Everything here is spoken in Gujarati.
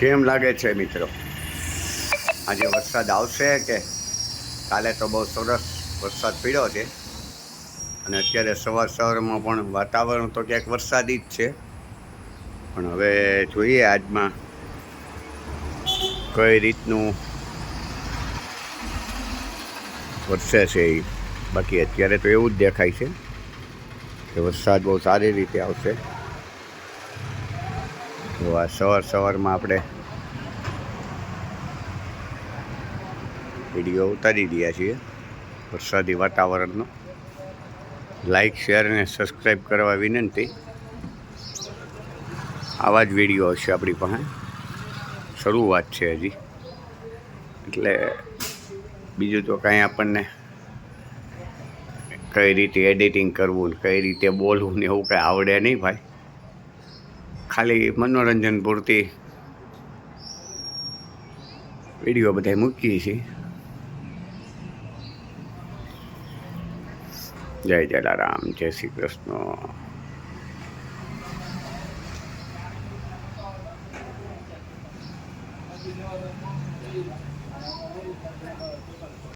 કેમ લાગે છે મિત્રો? આજે વરસાદ આવશે કે કાલે તો બહુ સરસ વરસાદ પીડ્યો છે. અને અત્યારે સવાર સવારમાં પણ વાતાવરણ તો ક્યાંક વરસાદી જ છે. પણ હવે જોઈએ આજમાં કઈ રીતનું વરસે છે એ બાકી અત્યારે તો એવું જ દેખાય છે કે વરસાદ બહુ સારી રીતે આવશે. તો આ સવાર સવારમાં આપણે વીડિયો ઉતારી રહ્યા છીએ વરસાદી વાતાવરણનો. લાઈક શેર અને સબસ્ક્રાઈબ કરવા વિનંતી. આવા જ વીડિયો હશે આપણી પાસે. શરૂઆત છે હજી. એટલે બીજું તો કાંઈ આપણને કઈ રીતે એડિટિંગ કરવું કઈ રીતે બોલવું ને એવું કાંઈ આવડે નહીં ભાઈ. ખાલી મનોરંજન પૂરતી વીડિયો બધા મૂકીએ છીએ. જય જલારામ જય શ્રી કૃષ્ણ.